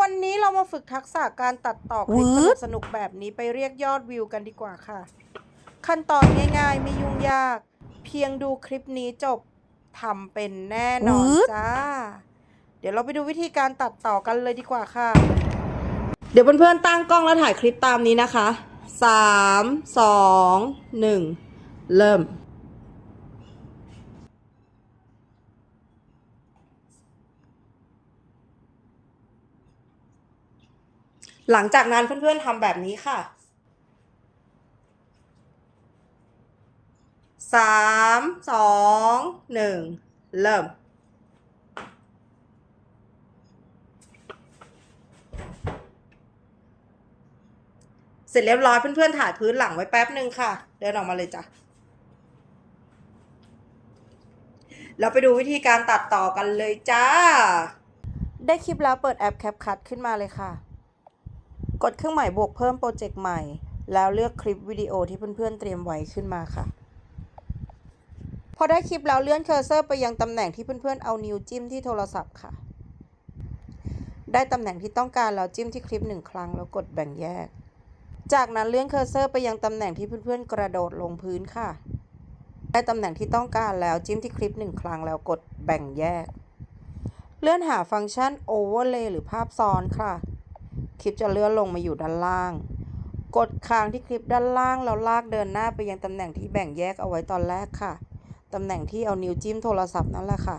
วันนี้เรามาฝึกทักษะการตัดต่อคลิปวืสนุดกสนุกๆแบบนี้ไปเรียกยอดวิวกันดีกว่าค่ะ ขั้นตอนง่ายๆ ไม่ยุ่งยาก เพียงดูคลิปนี้จบทำเป็นแน่นอนจ้า เดี๋ยวเราไปดูวิธีการตัดต่อกันเลยดีกว่าค่ะ เดี๋ยวเพื่อนๆตั้งกล้องแล้วถ่ายคลิปตามนี้นะคะสามสองหนึ่งเริ่ม หลังจากนั้นเพื่อนๆทำแบบนี้ค่ะสามสองหนึ่งเริ่ม เสร็จเรียบร้อยเพื่อนๆถ่ายพื้นหลังไว้แป๊บหนึ่งค่ะ เดินออกมาเลยจ้ะเราไปดูวิธีการตัดต่อกันเลยจ้า ได้คลิปแล้วเปิดแอป CapCut ขึ้นมาเลยค่ะ กดเครื่องหมายบวกเพิ่มโปรเจกต์ใหม่ แล้วเลือกคลิปวิดีโอที่เพื่อนๆเตรียมไว้ขึ้นมาค่ะ พอได้คลิปแล้วเลื่อนเคอร์เซอร์ไปยังตำแหน่งที่เพื่อนๆเอานิ้วจิ้มที่โทรศัพท์ค่ะ ได้ตำแหน่งที่ต้องการแล้วจิ้มที่คลิปหนึ่งครั้งแล้วกดแบ่งแยก จากนั้นเลื่อนเคอร์เซอร์ไปยังตำแหน่งที่เพื่อนๆกระโดดลงพื้นค่ะ ได้ตำแหน่งที่ต้องการแล้วจิ้มที่คลิปหนึ่งครั้งแล้วกดแบ่งแยก เลื่อนหาฟังก์ชัน Overlay หรือภาพซ้อนค่ะ คลิปจะเลื่อนลงมาอยู่ด้านล่าง กดค้างที่คลิปด้านล่างแล้วลากเดินหน้าไปยังตำแหน่งที่แบ่งแยกเอาไว้ตอนแรกค่ะ ตำแหน่งที่เอานิ้วจิ้มโทรศัพท์นั่นแหละค่ะ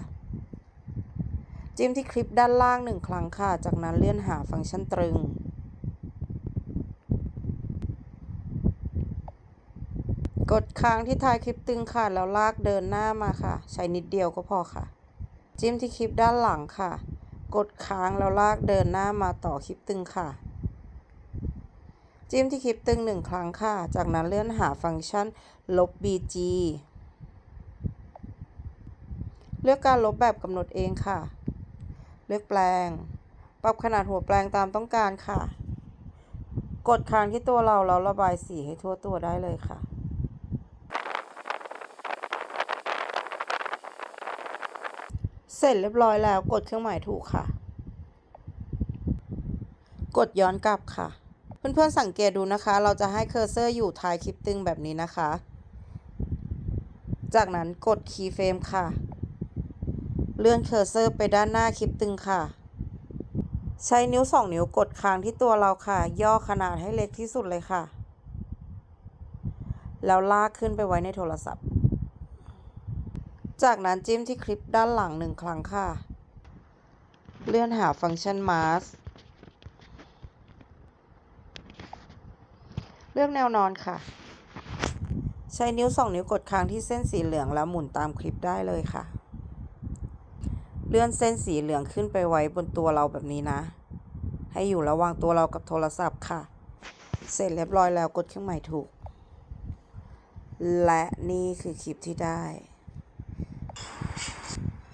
จิ้มที่คลิปด้านล่างหนึ่งครั้งค่ะ จากนั้นเลื่อนหาฟังก์ชันตรึงกดค้างที่ท้ายคลิปตึงค่ะแล้วลากเดินหน้ามาค่ะ ใช้นิดเดียวก็พอค่ะ จิ้มที่คลิปด้านหลังค่ะ กดค้างแล้วลากเดินหน้ามาต่อคลิปตึงค่ะ จิ้มที่คลิปตึงหนึ่งครั้งค่ะ จากนั้นเลื่อนหาฟังก์ชันลบ BG เลือกการลบแบบกำหนดเองค่ะ เลือกแปลง ปรับขนาดหัวแปลงตามต้องการค่ะ กดค้างที่ตัวเราแล้วระบายสีให้ทั่วตัวได้เลยค่ะ เสร็จเรียบร้อยแล้วกดเครื่องหมายถูกค่ะ กดย้อนกลับค่ะ เพื่อนๆสังเกตดูนะคะ เราจะให้เคอร์เซอร์อยู่ท้ายคลิปตึงแบบนี้นะคะ จากนั้นกดคีย์เฟรมค่ะ เลื่อนเคอร์เซอร์ไปด้านหน้าคลิปตึงค่ะ ใช้นิ้วสองนิ้วกดค้างที่ตัวเราค่ะ ย่อขนาดให้เล็กที่สุดเลยค่ะ แล้วลากขึ้นไปไว้ในโทรศัพท์ จากนั้นจิ้มที่คลิปด้านหลังหนึ่งครั้งค่ะ เลื่อนหาฟังก์ชัน mask เลือกแนวนอนค่ะ ใช้นิ้วสองนิ้วกดค้างที่เส้นสีเหลืองแล้วหมุนตามคลิปได้เลยค่ะ เลื่อนเส้นสีเหลืองขึ้นไปไว้บนตัวเราแบบนี้นะ ให้อยู่ระหว่างตัวเรากับโทรศัพท์ค่ะ เสร็จเรียบร้อยแล้วกดเครื่องหมายถูก และนี่คือคลิปที่ได้